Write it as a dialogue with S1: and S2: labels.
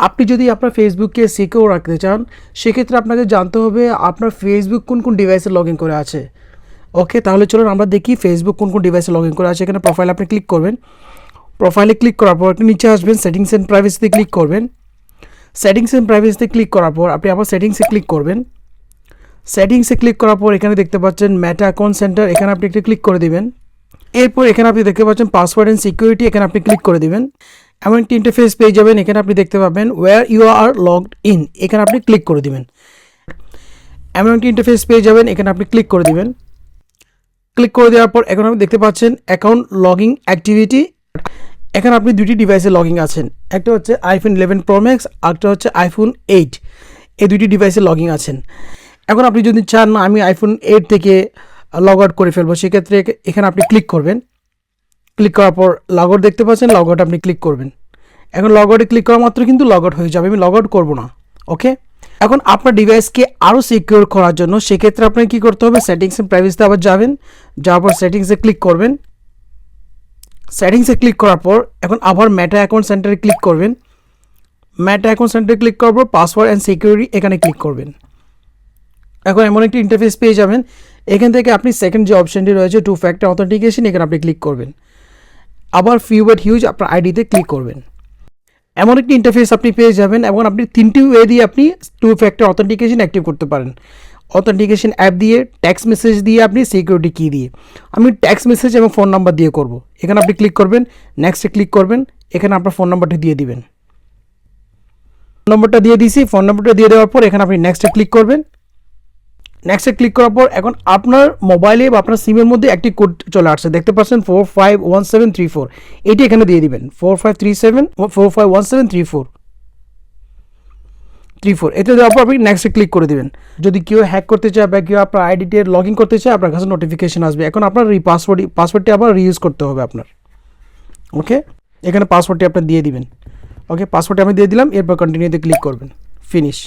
S1: আপনি যদি আপনার ফেসবুককে সিকিউর রাখতে চান, সেক্ষেত্রে আপনাকে জানতে হবে আপনার ফেসবুক কোন কোন ডিভাইসে লগ ইন করে আছে। ওকে তাহলে চলুন আমরা দেখি ফেসবুক কোন কোন ডিভাইসে লগ ইন করে আছে। এখানে প্রোফাইল আপনি ক্লিক করবেন। প্রোফাইলে ক্লিক করার পর আপনি নিচে আসবেন সেটিংস অ্যান্ড প্রাইভেসিতে ক্লিক করবেন। সেটিংস অ্যান্ড প্রাইভেসিতে ক্লিক করার পর আপনি আবার সেটিংসে ক্লিক করবেন। সেটিংসে ক্লিক করার পর এখানে দেখতে পাচ্ছেন ম্যাটা অ্যাকাউন্ট সেন্টার এখানে আপনি একটু ক্লিক করে দিবেন। এরপর এখানে আপনি দেখতে পাচ্ছেন পাসওয়ার্ড অ্যান্ড সিকিউরিটি এখানে আপনি ক্লিক করে দিবেন। এমন একটি ইন্টারফেস পেয়ে যাবেন, এখানে আপনি দেখতে পাবেন where you are logged in এখানে আপনি ক্লিক করে দিবেন। এমন একটি ইন্টারফেস পেয়ে যাবেন, এখানে আপনি ক্লিক করে দিবেন। ক্লিক করে দেওয়ার পর এখন আপনি দেখতে পাচ্ছেন অ্যাকাউন্ট লগিং অ্যাক্টিভিটি এখানে আপনি দুটি ডিভাইসে লগিং আছেন। একটা হচ্ছে আইফোন ইলেভেন প্রো ম্যাক্স আরেকটা হচ্ছে আইফোন এইট এই দুটি ডিভাইসে লগিং আছেন। এখন আপনি যদি চান আমি আইফোন এইট থেকে লগ আউট করে ফেলব, সেক্ষেত্রে এখানে আপনি ক্লিক করবেন। ক্লিক করার পর লগ আউট দেখতে পাচ্ছেন লগ আউট আপনি ক্লিক করবেন। এখন লগ আউটে ক্লিক করা মাত্র কিন্তু লগ আউট হয়ে যাবে, আমি লগ আউট করব না ওকে এখন আপনার ডিভাইসকে আরও সিকিউর করার জন্য সেক্ষেত্রে আপনাকে কী করতে হবে সেটিংস প্রাইভেসিতে আবার যাবেন, যাওয়ার পর সেটিংসে ক্লিক করবেন। সেটিংসে ক্লিক করার পর এখন আবার ম্যাটা অ্যাকাউন্ট সেন্টারে ক্লিক করবেন। ম্যাটা অ্যাকাউন্ট সেন্টারে ক্লিক করার পর পাসওয়ার্ড অ্যান্ড সিকিউরিটি এখানে ক্লিক করবেন। এখন এমন একটি ইন্টারফেস পেয়ে যাবেন, এখান থেকে আপনি সেকেন্ড যে অপশানটি রয়েছে টু ফ্যাক্টর অথেন্টিকেশন এখানে আপনি ক্লিক করবেন। আবার ফিউ বাট হিউজ আপনার আইডিতে ক্লিক করবেন। এমন একটি ইন্টারফেস আপনি পেয়ে যাবেন এবং আপনি তিনটি ওয়ে দিয়ে আপনি টু ফ্যাক্টর অথেন্টিকেশন অ্যাক্টিভ করতে পারেন। অথেন্টিকেশন অ্যাপ দিয়ে ট্যাক্স মেসেজ দিয়ে আপনি সিকিউরিটি কী দিয়ে। আমি ট্যাক্স মেসেজ এবং ফোন নাম্বার দিয়ে করব। এখানে আপনি ক্লিক করবেন নেক্সটে ক্লিক করবেন, এখানে আপনার ফোন নাম্বারটি দিয়ে দিবেন। ফোন নম্বরটা দিয়ে দিয়েছি ফোন নম্বরটা দিয়ে দেওয়ার পর এখানে আপনি নেক্সটে ক্লিক করবেন। নেক্সটে ক্লিক করার পর এখন আপনার মোবাইলে বা আপনার সিমের মধ্যে একটি কোড চলে আসছে। দেখতে পাচ্ছেন four five one seven three four এটি এখানে দিয়ে দিবেন। Four five three seven four five one seven three four three four এতে দেওয়ার পর আপনি নেক্সটে ক্লিক করে দেবেন। যদি কেউ হ্যাক করতে চায় বা কেউ আপনার আইডিতে লগ ইন করতে চায়, আপনার কাছে নোটিফিকেশন আসবে। এখন আপনার এই পাসওয়ার্ড পাসওয়ার্ডটি আবার রিউজ করতে হবে আপনার। ওকে এখানে পাসওয়ার্ডটি আপনি দিয়ে দিবেন। ওকে পাসওয়ার্ডটি আমি দিয়ে দিলাম। এরপর কন্টিনিউতে ক্লিক করবেন। ফিনিশ